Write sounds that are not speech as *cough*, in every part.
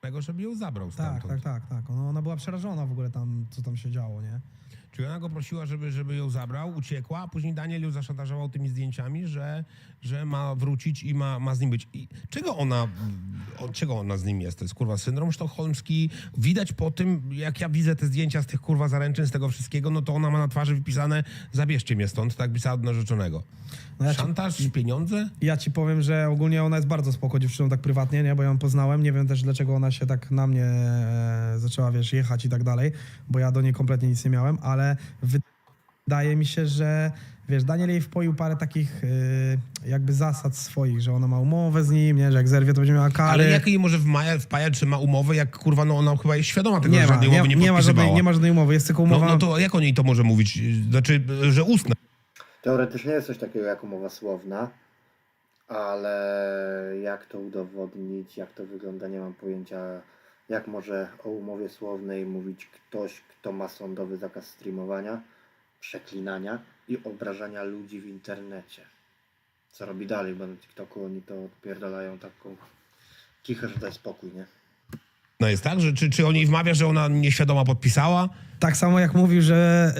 Tego, żeby ją zabrał Tak, stamtąd. tak, tak, tak. Ona, ona była przerażona w ogóle tam, co tam się działo, nie? Czyli ona go prosiła, żeby, żeby ją zabrał, uciekła, a później Daniel ją zaszantażował tymi zdjęciami, że, że ma wrócić i ma, ma z nim być. I czego ona, od czego ona z nim jest? To jest kurwa syndrom sztokholmski. Widać po tym, jak ja widzę te zdjęcia z tych kurwa zaręczyn, z tego wszystkiego, no to ona ma na twarzy wypisane zabierzcie mnie stąd, tak pisała od narzeczonego. No ja ci- Szantaż, pieniądze? Ja ci powiem, że ogólnie ona jest bardzo spoko dziewczyną tak prywatnie, nie? Bo ją poznałem. Nie wiem też, dlaczego ona się tak na mnie e, zaczęła, wiesz, jechać i tak dalej, bo ja do niej kompletnie nic nie miałem, ale wydaje mi się, że wiesz, Daniel jej wpoił parę takich e, jakby zasad swoich, że ona ma umowę z nim, nie? Że jak zerwie, to będzie miała kary. Ale jak jej może wmaja, wpajać, czy ma umowę, jak kurwa, no ona chyba jest świadoma tego, nie że ma, żadnej nie, umowy nie, nie, ma żadnej, nie ma żadnej umowy, jest tylko no, umowa. no to jak o niej to może mówić? Znaczy, że ustna. Teoretycznie jest coś takiego jak umowa słowna, ale jak to udowodnić, jak to wygląda, nie mam pojęcia. Jak może o umowie słownej mówić ktoś, kto ma sądowy zakaz streamowania, przeklinania i obrażania ludzi w internecie? Co robi dalej, bo na TikToku oni to odpierdalają taką kichę, że daj spokój, nie? No jest tak, że czy, czy on jej wmawia, że ona nieświadoma podpisała? Tak samo jak mówił, że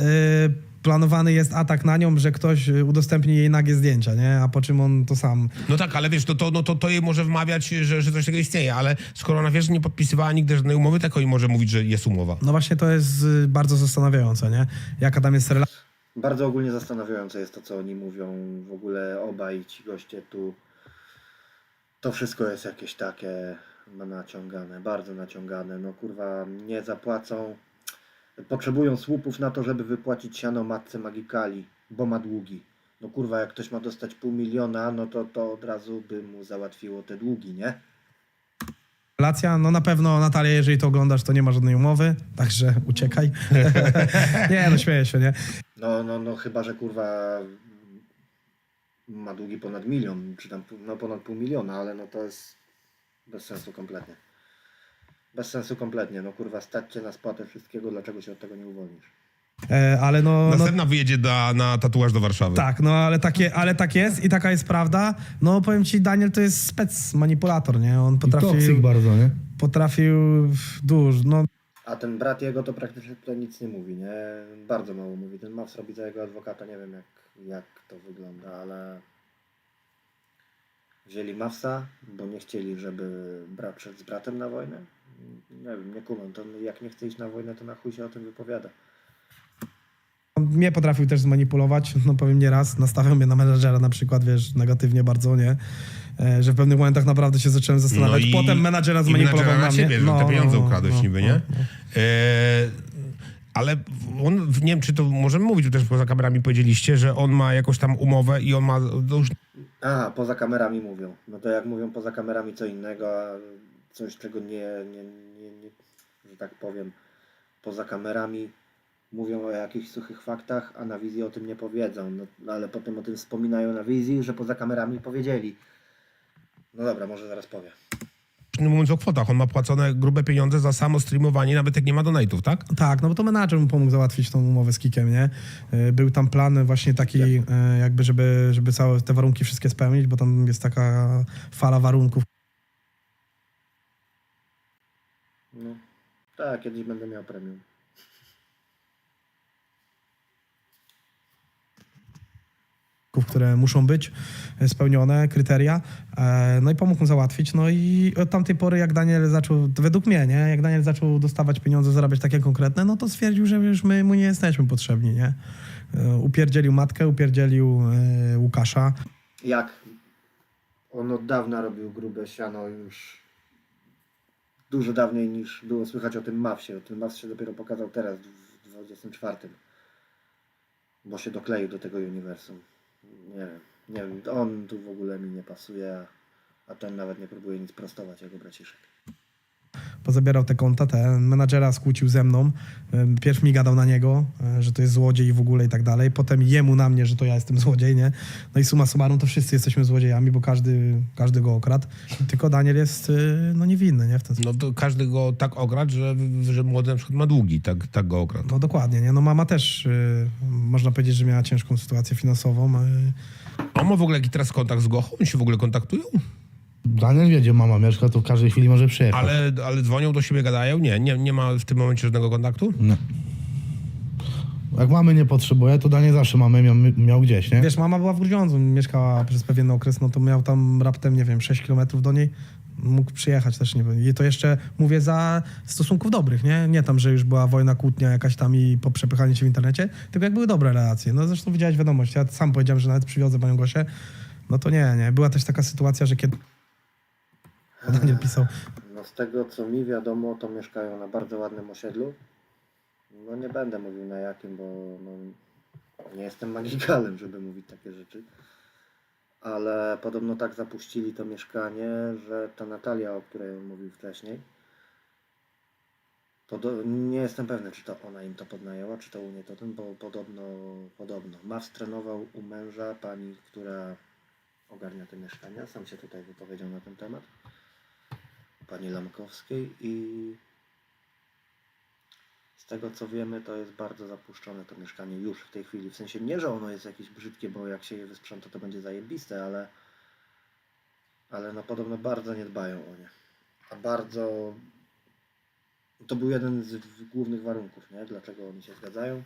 y, planowany jest atak na nią, że ktoś y, udostępni jej nagie zdjęcia, nie? A po czym on to sam. No tak, ale wiesz, to, to, no to, to jej może wmawiać, że, że coś takiego istnieje, ale skoro ona wiesz, że nie podpisywała nigdy żadnej umowy, tak jej może mówić, że jest umowa. No właśnie to jest y, bardzo zastanawiające, nie? Jaka tam jest relacja. Bardzo ogólnie zastanawiające jest to, co oni mówią. W ogóle obaj ci goście tu. To wszystko jest jakieś takie naciągane, bardzo naciągane. No kurwa, nie zapłacą. Potrzebują słupów na to, żeby wypłacić siano matce Magikali, bo ma długi. No kurwa, jak ktoś ma dostać pół miliona, no to to od razu by mu załatwiło te długi, nie? No na pewno Natalia, jeżeli to oglądasz, to nie ma żadnej umowy, także uciekaj. *laughs* *laughs* nie, no śmieję się, nie? No, no, no chyba, że kurwa ma długi ponad milion, czy tam no ponad pół miliona, ale no to jest bez sensu kompletnie. Bez sensu kompletnie, no kurwa stać cię na spłatę wszystkiego, dlaczego się od tego nie uwolnisz? E, ale no, no Następna wyjedzie da, na tatuaż do Warszawy. tak, no ale, takie, ale tak jest i taka jest prawda. No powiem ci, Daniel to jest spec manipulator, nie? On potrafił, bardzo, nie? potrafił dużo, no A ten brat jego to praktycznie tutaj nic nie mówi, nie? Bardzo mało mówi. Ten Maws robi za jego adwokata, nie wiem jak, jak to wygląda, ale wzięli Mawsa, bo nie chcieli, żeby brat szedł z bratem na wojnę. Nie wiem, nie kumam, to jak nie chce iść na wojnę, to na chuj się o tym wypowiada. On mnie potrafił też zmanipulować, no powiem nieraz, nastawiał mnie na menadżera na przykład, wiesz, negatywnie bardzo, nie? E, że w pewnych momentach naprawdę się zacząłem zastanawiać. No i- Potem menadżera zmanipulował na mnie. ciebie, że te pieniądze ukradłeś no, niby, no, nie? no. E, ale on, nie wiem, czy to możemy mówić, tu też poza kamerami powiedzieliście, że on ma jakąś tam umowę i on ma, już Aha, poza kamerami mówią. No to jak mówią poza kamerami co innego, a coś czego nie, nie, nie, nie że tak powiem, poza kamerami mówią o jakichś suchych faktach, a na wizji o tym nie powiedzą. No, no ale potem o tym wspominają na wizji, że poza kamerami powiedzieli. No dobra, może zaraz powiem. nie mówiąc o kwotach, on ma płacone grube pieniądze za samo streamowanie, nawet jak nie ma donate'ów, tak? Tak, no bo to menadżer mu pomógł załatwić tą umowę z Kikiem, nie? E, Był tam plan właśnie taki, e, jakby, żeby, żeby całe te warunki wszystkie spełnić, bo tam jest taka fala warunków, No. Tak, kiedyś będę miał premium. Które muszą być e, spełnione, kryteria. E, No i pomógł mu załatwić. No i od tamtej pory, jak Daniel zaczął, według mnie, nie? Jak Daniel zaczął dostawać pieniądze, zarabiać takie konkretne, no to stwierdził, że już my mu nie jesteśmy potrzebni, nie? E, Upierdzielił matkę, upierdzielił Łukasza. Jak on od dawna robił grube siano już dużo dawniej niż było słychać o tym Mawsie. O tym Maws się dopiero pokazał teraz w 24. Bo się dokleił do tego uniwersum. Nie wiem, nie wiem, on tu w ogóle mi nie pasuje, a, a ten nawet nie próbuje nic prostować, jego braciszek. Pozabierał te konta, ten menadżera skłócił ze mną. Pierw mi gadał na niego, e, że to jest złodziej i w ogóle i tak dalej. Potem jemu na mnie, że to ja jestem *laughs* złodziej, nie? No i summa summarum to wszyscy jesteśmy złodziejami, bo każdy, każdy go okradł. Tylko Daniel jest y, no niewinny, nie? W ten sposób. No to każdy go tak okradł, że, że młody na przykład ma długi, tak, tak go okradł. No dokładnie, nie? No mama też, y, można powiedzieć, że miała ciężką sytuację finansową. A on ma w ogóle jakiś teraz kontakt z Gochą? Oni się w ogóle kontaktują? Daniel wie, gdzie mama mieszka, to w każdej chwili może przyjechać. Ale, ale dzwonią do siebie, gadają? Nie, nie, nie ma w tym momencie żadnego kontaktu? Nie. Jak mamy nie potrzebuje, to Daniel zawsze mamy miał, miał gdzieś, nie? Wiesz, mama była w Grudziądzu, mieszkała przez pewien okres, no to miał tam raptem, nie wiem, 6 kilometrów do niej. Mógł przyjechać też, nie wiem. I to jeszcze mówię za stosunków dobrych, nie? Nie tam, że już była wojna, kłótnia jakaś tam i po przepychaniu się w internecie, tylko jak były dobre relacje. No zresztą widziałeś wiadomość, ja sam powiedziałem, że nawet przywiozę panią Gosię. No to nie, nie. Była też taka sytuacja, że kiedy Daniel pisał, No z tego co mi wiadomo, to mieszkają na bardzo ładnym osiedlu. No nie będę mówił na jakim, bo no, nie jestem magikalem, żeby mówić takie rzeczy. Ale podobno tak zapuścili to mieszkanie, że ta Natalia, o której mówił wcześniej, to do, nie jestem pewny, czy to ona im to podnajęła, czy to u niej to ten, bo podobno, podobno. Maw trenował u męża pani, która ogarnia te mieszkania. Sam się tutaj wypowiedział na ten temat pani Lamkowskiej i z tego co wiemy, to jest bardzo zapuszczone to mieszkanie już w tej chwili. W sensie nie, że ono jest jakieś brzydkie, bo jak się je wysprząta, to będzie zajebiste, ale ale no podobno bardzo nie dbają o nie. A bardzo to był jeden z głównych warunków, nie? Dlaczego oni się zgadzają.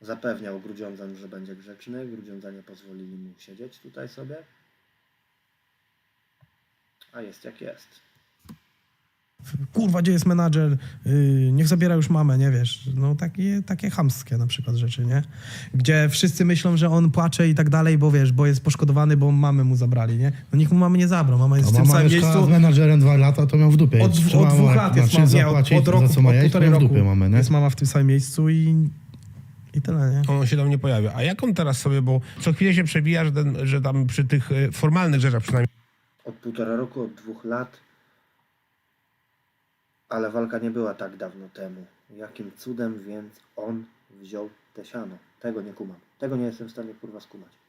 Zapewniał Grudziądzan, że będzie grzeczny. Grudziądzanie pozwolili mu siedzieć tutaj sobie. A jest jak jest. kurwa, gdzie jest menadżer, yy, niech zabiera już mamę, nie wiesz. No takie, takie chamskie na przykład rzeczy, nie? Gdzie wszyscy myślą, że on płacze i tak dalej, bo wiesz, bo jest poszkodowany, bo mamy mu zabrali, nie? No nikt mu mamy nie zabrał, mama jest w tym mama samym miejscu. z menadżerem dwa lata, to miał w dupie. Od, od dwóch lat jest mama, nie, od, od roku, od półtorej roku dupie mamy, nie? jest mama w tym samym miejscu i, i tyle, nie? On się tam nie pojawia. A jak on teraz sobie, bo co chwilę się przebija, że, ten, że tam przy tych e, formalnych rzeczach przynajmniej Od półtora roku, od dwóch lat. Ale walka nie była tak dawno temu. Jakim cudem więc on wziął te siano? Tego nie kumam. Tego nie jestem w stanie kurwa skumać.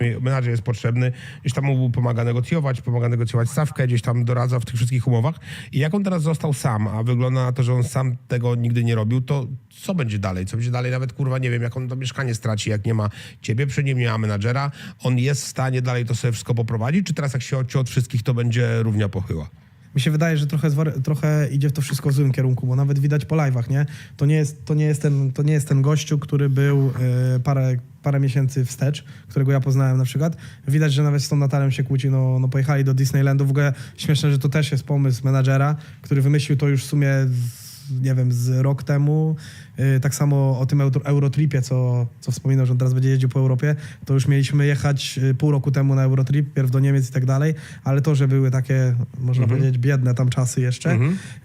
Menadżer jest potrzebny, gdzieś tam mu pomaga negocjować, pomaga negocjować stawkę, gdzieś tam doradza w tych wszystkich umowach. I jak on teraz został sam, a wygląda na to, że on sam tego nigdy nie robił, to co będzie dalej? Co będzie dalej? Nawet kurwa nie wiem, jak on to mieszkanie straci, jak nie ma ciebie, przy nim nie ma menadżera. On jest w stanie dalej to sobie wszystko poprowadzić, czy teraz jak się odciął od wszystkich, to będzie równia pochyła? Mi się wydaje, że trochę, trochę idzie w to wszystko w złym kierunku, bo nawet widać po live'ach, nie? To nie jest, to nie jest, ten, to nie jest ten gościu, który był e, parę, parę miesięcy wstecz, którego ja poznałem na przykład. Widać, że nawet z tą Natalią się kłóci, no, no pojechali do Disneylandu. W ogóle śmieszne, że to też jest pomysł menadżera, który wymyślił to już w sumie, z, nie wiem, z rok temu. E, tak samo o tym euro, Eurotripie, co, co wspominał, że on teraz będzie jeździł po Europie, to już mieliśmy jechać e, pół roku temu na Eurotrip, pierw do Niemiec i tak dalej, ale to, że były takie, można powiedzieć, biedne tam czasy jeszcze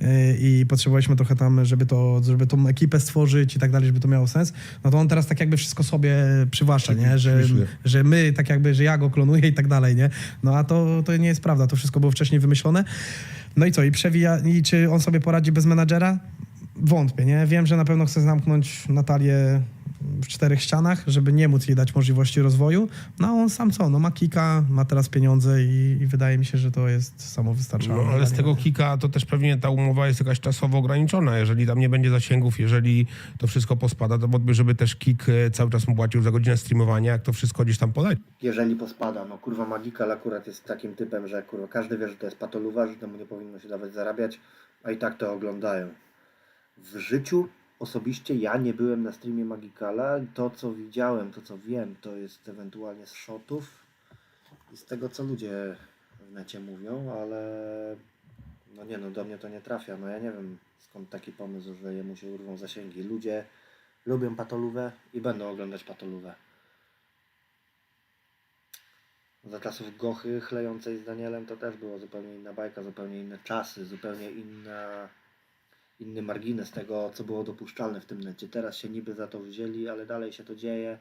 y, i potrzebowaliśmy trochę tam, żeby to, żeby tą ekipę stworzyć i tak dalej, żeby to miało sens, no to on teraz tak jakby wszystko sobie przywłaszcza, nie? Że, że my tak jakby, że ja go klonuję i tak dalej, nie? No a to, to nie jest prawda, to wszystko było wcześniej wymyślone. No i co, i przewija, i czy on sobie poradzi bez menadżera? Wątpię, nie? Wiem, że na pewno chce zamknąć Natalię w czterech ścianach, żeby nie móc jej dać możliwości rozwoju. No a on sam co? No ma kika, ma teraz pieniądze i, i wydaje mi się, że to jest samowystarczalne. No, ale z tego kika to też pewnie ta umowa jest jakaś czasowo ograniczona. Jeżeli tam nie będzie zasięgów, jeżeli to wszystko pospada, to wątpię, żeby też kik e, cały czas mu płacił za godzinę streamowania, jak to wszystko gdzieś tam podać. Jeżeli pospada, no kurwa Magikal akurat jest takim typem, że kurwa każdy wie, że to jest patoluwa, że temu nie powinno się dawać zarabiać, a i tak to oglądają. W życiu osobiście ja nie byłem na streamie Magikala. To co widziałem, to co wiem, to jest ewentualnie z shotów i z tego co ludzie w necie mówią, ale no nie no, do mnie to nie trafia. No ja nie wiem skąd taki pomysł, że jemu się urwą zasięgi. Ludzie lubią patolówę i będą oglądać patolówę. Za czasów Gochy chlejącej z Danielem to też było zupełnie inna bajka, zupełnie inne czasy, zupełnie inna, inny margines tego, co było dopuszczalne w tym necie. Teraz się niby za to wzięli, ale dalej się to dzieje,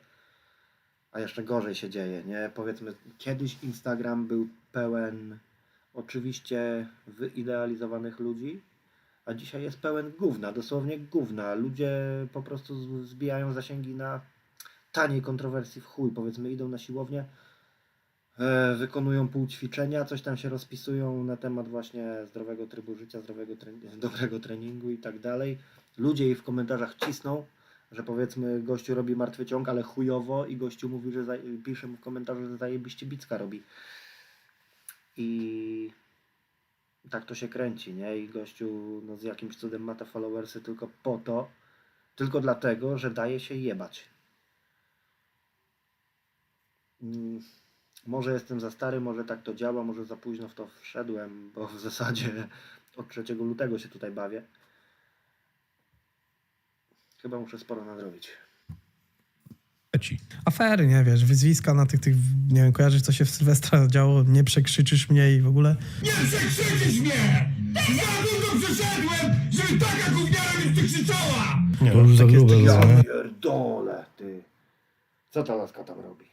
a jeszcze gorzej się dzieje, nie? Powiedzmy, kiedyś Instagram był pełen oczywiście wyidealizowanych ludzi, a dzisiaj jest pełen gówna, dosłownie gówna. Ludzie po prostu zbijają zasięgi na taniej kontrowersji w chuj. Powiedzmy, idą na siłownię, wykonują półćwiczenia, coś tam się rozpisują na temat właśnie zdrowego trybu życia, zdrowego tre- *laughs* dobrego treningu i tak dalej. Ludzie jej w komentarzach cisną, że powiedzmy gościu robi martwy ciąg, ale chujowo i gościu mówi, że pisze mu w komentarzu, że zajebiście Bicka robi. I tak to się kręci, nie? I gościu no, z jakimś cudem ma te followersy tylko po to, tylko dlatego, że daje się jebać. Mm, Może jestem za stary, może tak to działa, może za późno w to wszedłem, bo w zasadzie od 3 lutego się tutaj bawię. Chyba muszę sporo nadrobić. Ci. Afery, nie wiesz, wyzwiska na tych, tych, nie wiem, kojarzysz co się w Sylwestra działo, nie przekrzyczysz mnie i w ogóle. Nie przekrzyczysz mnie! Za długo przeszedłem, żeby taka gówniara mi tu krzyczała! Nie, To już za tak jest- grube, tak no, ty. Co ta laska tam robi?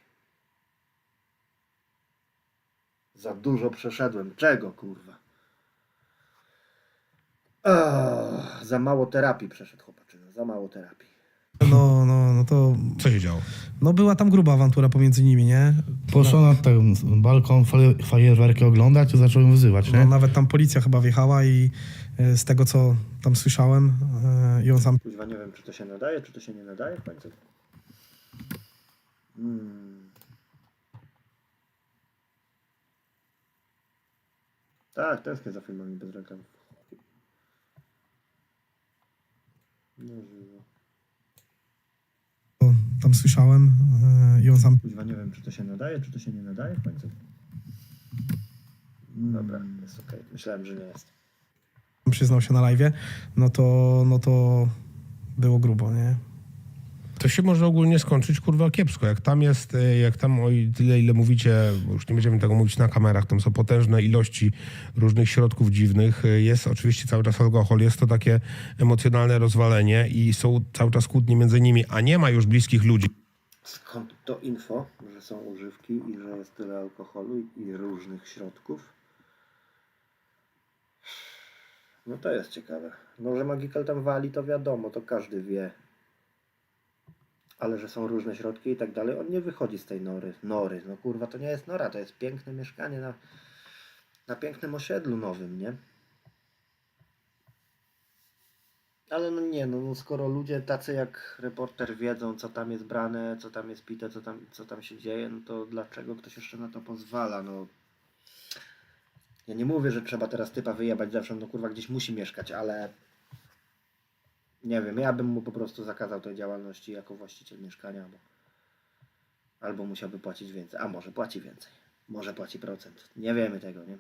Za dużo przeszedłem. Czego, kurwa? Za mało terapii przeszedł chłopaczyna. Za mało terapii. No, no, no to, Co się działo? no była tam gruba awantura pomiędzy nimi, nie? Poszła na ten balkon faje- fajerwerki oglądać i zaczął ją wyzywać, No, nie? nawet tam policja chyba wjechała i e, z tego, co tam słyszałem, e, i on sam Kuźwa, nie wiem, czy to się nadaje, czy to się nie nadaje w końcu. Hmm. Tak, tęsknię za filmami bez reklam. Nie żywo. tam słyszałem e, i on sam Kuźwa, nie wiem, czy to się nadaje, czy to się nie nadaje w końcu. Dobra, jest okej. Myślałem, że nie jest. przyznał się na live, no to, no to było grubo, nie? To się może ogólnie skończyć kurwa kiepsko. Jak tam jest, e, jak tam o tyle ile mówicie, już nie będziemy tego mówić na kamerach, tam są potężne ilości różnych środków dziwnych. E, Jest oczywiście cały czas alkohol, jest to takie emocjonalne rozwalenie i są cały czas kłótnie między nimi, a nie ma już bliskich ludzi. Skąd to info, że są używki i że jest tyle alkoholu i różnych środków? No to jest ciekawe. No, że Magical tam wali, to wiadomo, to każdy wie. Ale że są różne środki i tak dalej, on nie wychodzi z tej nory. Nory, no kurwa, to nie jest nora, to jest piękne mieszkanie na, na pięknym osiedlu nowym, nie? Ale no nie, no, no skoro ludzie tacy jak reporter wiedzą, co tam jest brane, co tam jest pite, co tam, co tam się dzieje, no to dlaczego ktoś jeszcze na to pozwala? No, ja nie mówię, że trzeba teraz typa wyjebać zawsze, no kurwa gdzieś musi mieszkać, ale nie wiem, ja bym mu po prostu zakazał tej działalności jako właściciel mieszkania, bo albo musiałby płacić więcej, a może płaci więcej, może płaci procent, nie wiemy tego, nie?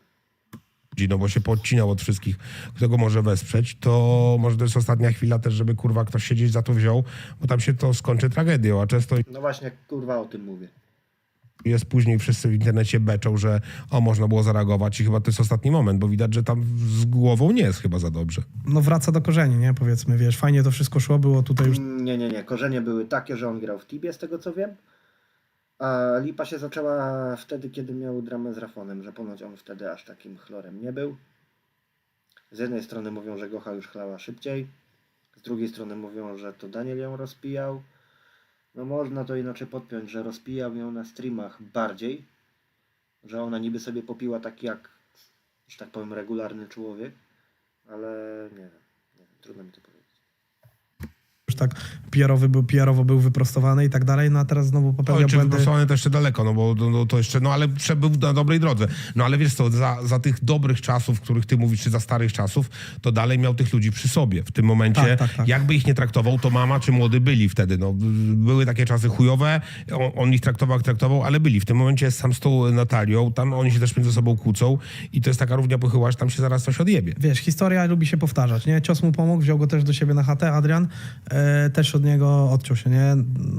ludzi, no bo się podcinał od wszystkich, kto go może wesprzeć, to może to jest ostatnia chwila też, żeby kurwa ktoś siedzieć za to wziął, bo tam się to skończy tragedią, a często No właśnie, kurwa o tym mówię. Jest później wszyscy w internecie beczą, że o, można było zareagować i chyba to jest ostatni moment, bo widać, że tam z głową nie jest chyba za dobrze. No wraca do korzeni, nie? Powiedzmy, wiesz, fajnie to wszystko szło, było tutaj już Nie, nie, nie. Korzenie były takie, że on grał w Tibie, z tego co wiem. A lipa się zaczęła wtedy, kiedy miał dramę z Rafonem, że ponoć on wtedy aż takim chlorem nie był. Z jednej strony mówią, że Gocha już chlała szybciej, z drugiej strony mówią, że to Daniel ją rozpijał. No można to inaczej podpiąć, że rozpijał ją na streamach bardziej, że ona niby sobie popiła tak jak, że tak powiem, regularny człowiek, ale nie wiem, nie wiem trudno mi to powiedzieć. tak PR-owy był, PR-owo był wyprostowany i tak dalej, no a teraz znowu popełnia Oj, błędy. wyprostowany to jeszcze daleko, no bo no, to jeszcze, no ale prze- był na dobrej drodze. No ale wiesz co, za, za tych dobrych czasów, których ty mówisz, czy za starych czasów, to dalej miał tych ludzi przy sobie. W tym momencie, Tak, tak, tak. jakby ich nie traktował, to mama czy młody byli wtedy. No, były takie czasy chujowe, on, on ich traktował jak traktował, ale byli. W tym momencie jest sam z tą Natalią, tam oni się też między sobą kłócą i to jest taka równia pochyła, że tam się zaraz coś odjebie. Wiesz, historia lubi się powtarzać, nie? Cios mu pomógł, wziął go też do siebie na chatę, Adrian e, też od niego odciął się, nie?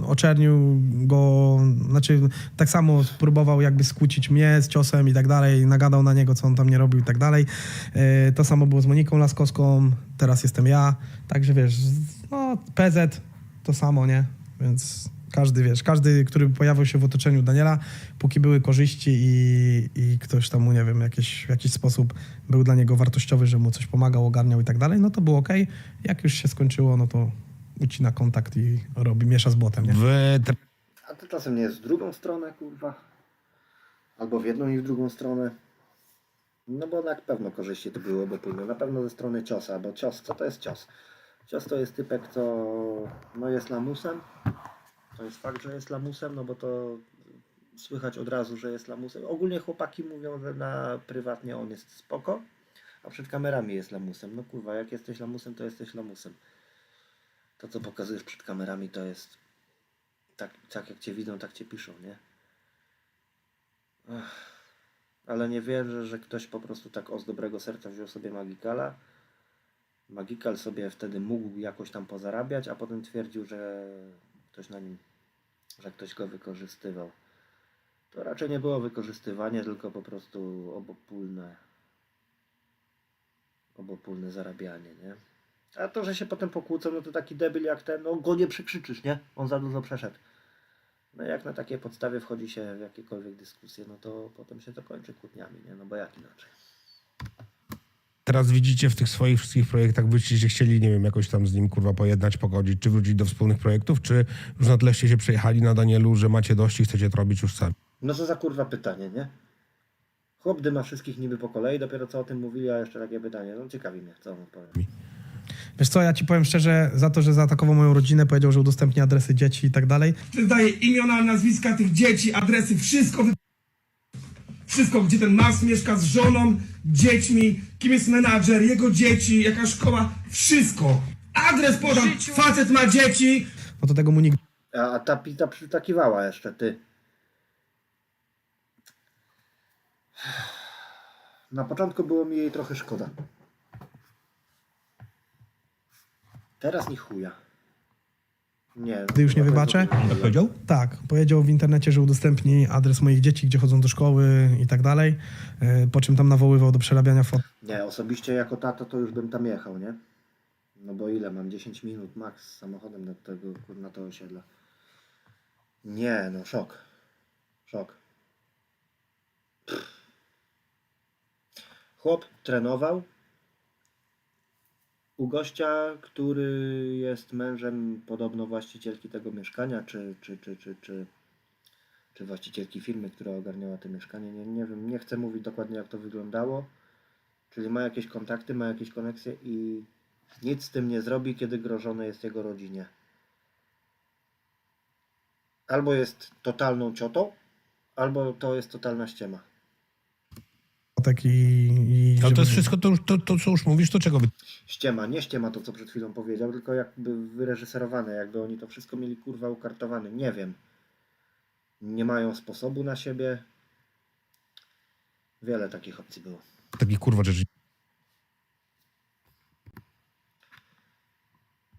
Oczernił go, znaczy tak samo spróbował jakby skłócić mnie z ciosem i tak dalej, nagadał na niego, co on tam nie robił i tak dalej. E, to samo było z Moniką Laskowską, teraz jestem ja, także wiesz, no PZ to samo, nie? Więc Każdy, wiesz, każdy, który pojawił się w otoczeniu Daniela, póki były korzyści i, i ktoś tam nie wiem, jakiś, w jakiś sposób był dla niego wartościowy, że mu coś pomagał, ogarniał i tak dalej, no to było ok. Jak już się skończyło, no to ucina kontakt i robi, miesza z błotem, nie? W A to czasem nie jest w drugą stronę, kurwa. Albo w jedną i w drugą stronę. No bo na pewno korzyści to były obopólne. Na pewno ze strony ciosa, bo cios, co to jest cios? Cios to jest typek, co no jest lamusem. To jest fakt, że jest lamusem, no bo to słychać od razu, że jest lamusem. Ogólnie chłopaki mówią, że na prywatnie on jest spoko, a przed kamerami jest lamusem. No kurwa, jak jesteś lamusem, to jesteś lamusem. To, co pokazujesz przed kamerami, to jest tak, tak jak cię widzą, tak cię piszą, nie? Ech. Ale nie wierzę, że ktoś po prostu tak o z dobrego serca wziął sobie Magikala. Magikal sobie wtedy mógł jakoś tam pozarabiać, a potem twierdził, że ktoś na nim, że ktoś go wykorzystywał. To raczej nie było wykorzystywanie, tylko po prostu obopólne obopólne zarabianie, nie? A to, że się potem pokłócą, no to taki debil jak ten, no go nie przekrzyczysz, nie? On za dużo przeszedł. No jak na takiej podstawie wchodzi się w jakiekolwiek dyskusje, no to potem się to kończy kłótniami, nie? No bo jak inaczej? teraz widzicie w tych swoich wszystkich projektach, byście chcieli, nie wiem, jakoś tam z nim kurwa pojednać, pogodzić, czy wrócić do wspólnych projektów, czy już na tleście się przejechali na Danielu, że macie dość i chcecie to robić już sami? No co za kurwa pytanie, nie? Chłop dyma wszystkich niby po kolei, dopiero co o tym mówili, a jeszcze takie pytanie. No ciekawi mnie, co on odpowie. Wiesz co, ja ci powiem szczerze, za to, że zaatakował moją rodzinę, powiedział, że udostępni adresy dzieci i tak dalej, Daje imiona, nazwiska tych dzieci, adresy, wszystko wy... Wszystko, gdzie ten Mas mieszka z żoną, dziećmi, kim jest menadżer, jego dzieci, jaka szkoła, wszystko. Adres podam, facet ma dzieci, no to tego mu nigdy A, a ta pita przytakiwała jeszcze, ty. Na początku było mi jej trochę szkoda. Teraz ni chuja. Nie. już nie wybaczę. to Jak powiedział? Tak, powiedział w internecie, że udostępni adres moich dzieci, gdzie chodzą do szkoły i tak dalej, e, po czym tam nawoływał do przerabiania fot. Nie, osobiście jako tato to już bym tam jechał, nie? No bo ile mam? 10 minut max samochodem do tego, na to osiedla. Nie, no szok. Szok. Pff. Chłop trenował u gościa, który jest mężem podobno właścicielki tego mieszkania, czy, czy, czy, czy, czy, czy właścicielki firmy, która ogarniała to mieszkanie. Nie, nie wiem, nie chcę mówić dokładnie jak to wyglądało. Czyli ma jakieś kontakty, ma jakieś koneksje i nic z tym nie zrobi, kiedy grożone jest jego rodzinie. Albo jest totalną ciotą, albo to jest totalna ściema. Fotek i... i Ale to jest wszystko, to, już- to, to co już mówisz, to czego wy... Ściema, nie ściema to, co przed chwilą powiedział, tylko jakby wyreżyserowane, jakby oni to wszystko mieli kurwa ukartowane. Nie wiem. Nie mają sposobu na siebie. Wiele takich opcji było. takich kurwa rzeczy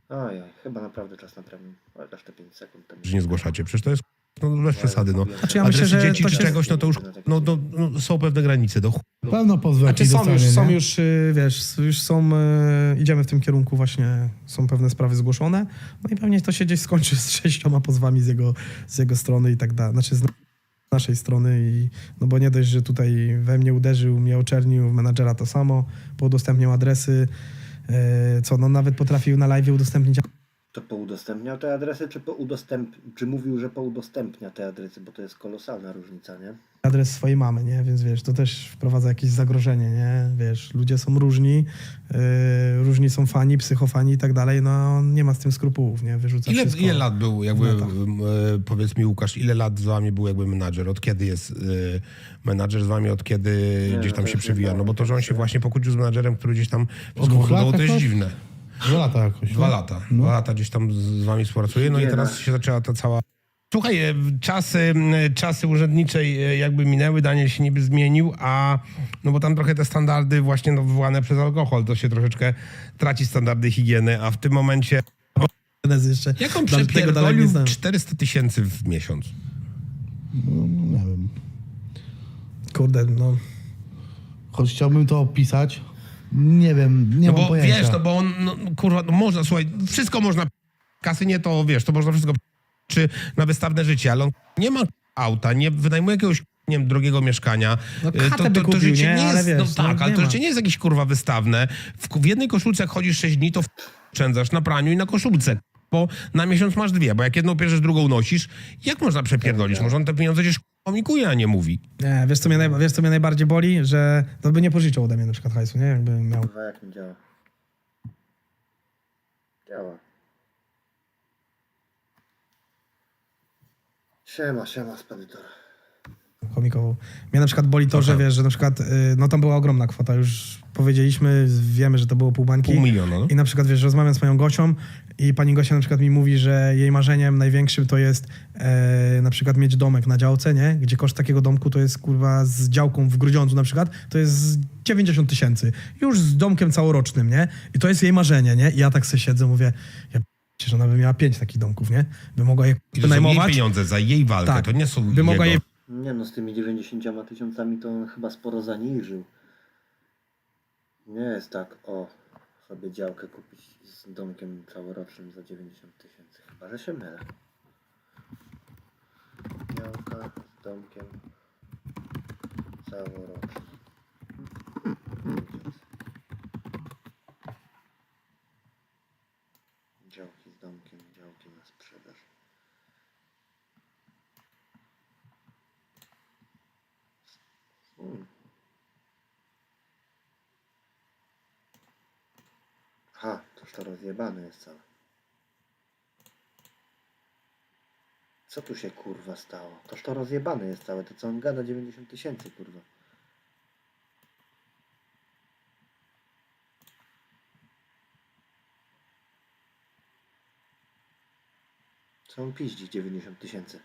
Ojej, chyba naprawdę czas naprawił. Chociaż te 5 sekund temu. nie zgłaszacie? Przecież to jest no, bez przesady, no. Znaczy ja Adresy myślę, że dzieci to czy się- czegoś, no to już no, no, no, są pewne granice. Do chuj. Pewno pozwę Znaczy są już, są już, y, wiesz, już są, y, idziemy w tym kierunku właśnie, są pewne sprawy zgłoszone, no i pewnie to się gdzieś skończy z sześcioma pozwami z jego, z jego strony i tak dalej, znaczy z naszej strony i, no bo nie dość, że tutaj we mnie uderzył, mnie oczernił, w menadżera to samo, poudostępniał adresy, y, co, no nawet potrafił na live udostępnić To poudostępniał te adresy, czy, poudostęp... czy mówił, że poudostępnia te adresy, bo to jest kolosalna różnica, nie? adres swojej mamy, nie? Więc wiesz, to też wprowadza jakieś zagrożenie, nie? Wiesz, ludzie są różni, yy, różni są fani, psychofani i tak dalej, no on nie ma z tym skrupułów, nie? Wyrzuca Ile, wszystko. ile lat był, jakby, e, powiedz mi Łukasz, ile lat z wami był jakby menadżer? Od kiedy jest e, menadżer z wami, od kiedy Nie, gdzieś no tam się przewija? No bo to, że on się właśnie pokłócił z menadżerem, który gdzieś tam wyglądało, to jest jakoś? dziwne. Dwa lata jakoś. Dwa no. lata. Dwa lata gdzieś tam z, wami współpracuje, no i teraz się zaczęła ta cała... Słuchaj, e, czasy, m, czasy urzędniczej e, jakby minęły, Daniel się niby zmienił, a no bo tam trochę te standardy właśnie no, wywołane przez alkohol, to się troszeczkę traci standardy higieny, a w tym momencie... Jeszcze. Jak on Nawet tego dalej nie przepierdolił znam. 400 tysięcy w miesiąc? No, nie wiem. Kurde, no. Choć chciałbym to opisać, nie wiem, nie No mam bo pojęcia. wiesz, no bo on, no, kurwa, no można, słuchaj, wszystko można, kasy nie to, wiesz, to można wszystko, czy na wystawne życie, ale on nie ma auta, nie wynajmuje jakiegoś nie wiem, drogiego mieszkania. No, Y, chatę by kupił, życie nie? nie Ale jest, wiesz, no no, tak, ale to ma. życie nie jest jakieś kurwa wystawne. W, w jednej koszulce jak chodzisz 6 dni, to oszczędzasz na praniu i na koszulce. Bo na miesiąc masz dwie, bo jak jedną bierzesz, drugą nosisz, jak można przepierdolić? Może on te pieniądze gdzieś komikuje, a nie mówi. Nie, wiesz co, mnie najba- wiesz co mnie najbardziej boli? Że to by nie pożyczał ode mnie na przykład hajsu, nie? Jakby miał. Kurwa, jak nie działa? Działa. Siema, siema, spedytor. Chomikował. Mnie na przykład boli to, że wiesz, że na przykład, y, no tam była ogromna kwota, już powiedzieliśmy, wiemy, że to było pół bańki. Pół miliona, no. I na przykład, wiesz, rozmawiam z moją Gosią i pani Gosia na przykład mi mówi, że jej marzeniem największym to jest e, na przykład mieć domek na działce, nie? Gdzie koszt takiego domku to jest, kurwa, z działką w Grudziądzu na przykład, to jest 90 tysięcy. Już z domkiem całorocznym, nie? I to jest jej marzenie, nie? I ja tak sobie siedzę, mówię, ja że ona by miała pięć takich domków, nie? By mogła je I to są jej wynajmować. pieniądze za jej walkę, Tak. to nie są By mogła je Nie no, z tymi 90 tysiącami to on chyba sporo zaniżył. Nie jest tak, o, sobie działkę kupić z domkiem całorocznym za 90 tysięcy. Chyba, że się mylę. Działka z domkiem całorocznym. Działki z domkiem, działki na sprzedaż. Hmm. Toż to rozjebane jest całe. Co tu się kurwa stało? Toż to rozjebane jest całe. To co on gada 90 tysięcy kurwa. Co on piździ 90 tysięcy?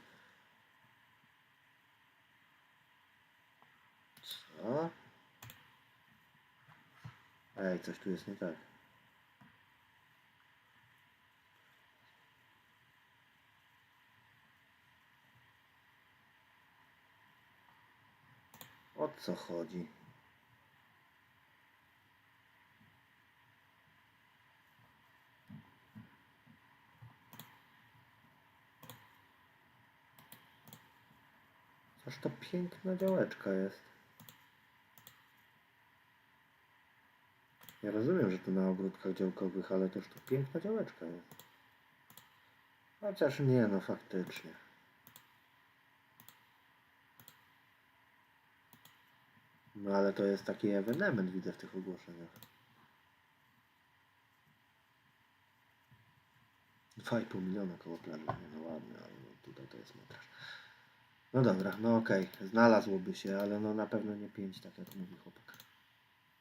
Co? Ej, coś tu jest nie tak. O co chodzi? Aż to piękna działeczka jest. Ja rozumiem, że to na ogródkach działkowych, ale toż to piękna działeczka jest. Chociaż nie, no faktycznie. No ale to jest taki ewenement, widzę w tych ogłoszeniach. 2,5 miliona koło plaży, nie no ładnie, ale no tutaj to jest metraż. No dobra, no okej, znalazłoby się, ale no na pewno nie 5, tak jak mówi chłopak.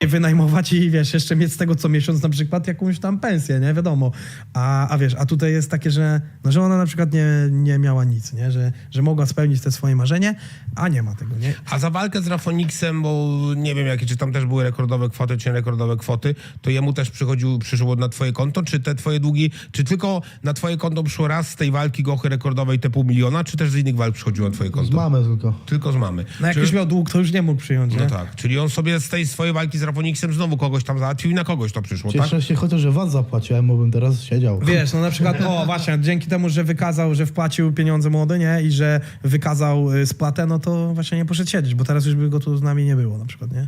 Wynajmować i wiesz, jeszcze mieć z tego co miesiąc na przykład jakąś tam pensję, nie? Wiadomo. A, a wiesz, a tutaj jest takie, że, no, że ona na przykład nie, nie miała nic, nie? Że, że mogła spełnić te swoje marzenie, a nie ma tego, nie? A za walkę z Rafoniksem, bo nie wiem jakie, czy tam też były rekordowe kwoty, czy nierekordowe kwoty, to jemu też przychodził, przyszło na twoje konto, czy te twoje długi, czy tylko na twoje konto przyszło raz z tej walki gochy rekordowej te pół miliona, czy też z innych walk przychodziło na twoje Z konto? mamy tylko. Tylko z mamy. No jak Czy- już miał dług, to już nie mógł przyjąć, nie? No tak, czyli on sobie z tej swojej walki z Rafoniksem znowu kogoś tam załatwił i na kogoś to przyszło, tak? Cieszę się chociaż, że VAT zapłaciłem, bo bym teraz siedział. Wiesz, no na przykład, o *laughs* właśnie, dzięki temu, że wykazał, że wpłacił pieniądze młody, nie? I że wykazał y, spłatę, no to właśnie nie poszedł siedzieć, bo teraz już by go tu z nami nie było na przykład, nie?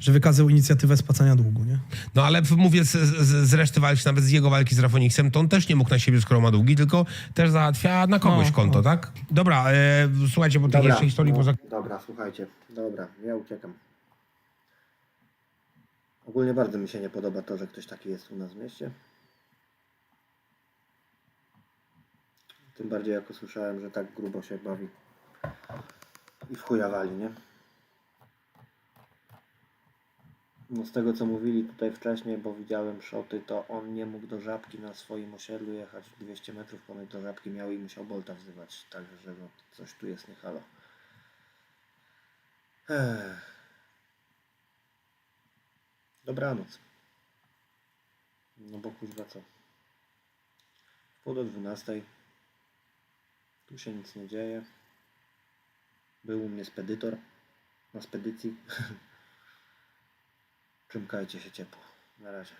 Że wykazał inicjatywę spłacania długu, nie? No ale w- mówię z, z, z reszty walki, nawet z jego walki z Rafoniksem, to on też nie mógł na siebie, skoro ma długi, tylko też załatwia na kogoś No, konto, tak? Dobra, e, słuchajcie, bo tej Dobra, jeszcze historii no, poza... dobra, słuchajcie, dobra, ja uciekam. Ogólnie bardzo mi się nie podoba to, że ktoś taki jest u nas w mieście. Tym bardziej jak usłyszałem, że tak grubo się bawi i w chuja wali, nie? No z tego co mówili tutaj wcześniej, bo widziałem szoty, to on nie mógł do żabki na swoim osiedlu jechać 200 metrów ponad do żabki miał i musiał Bolta wzywać, także no, coś tu jest nie halo. Ech. Dobranoc. No bo kuźwa co? Pół do 12. Tu się nic nie dzieje. Był u mnie spedytor na spedycji. *laughs* Przymkajcie się ciepło. Na razie.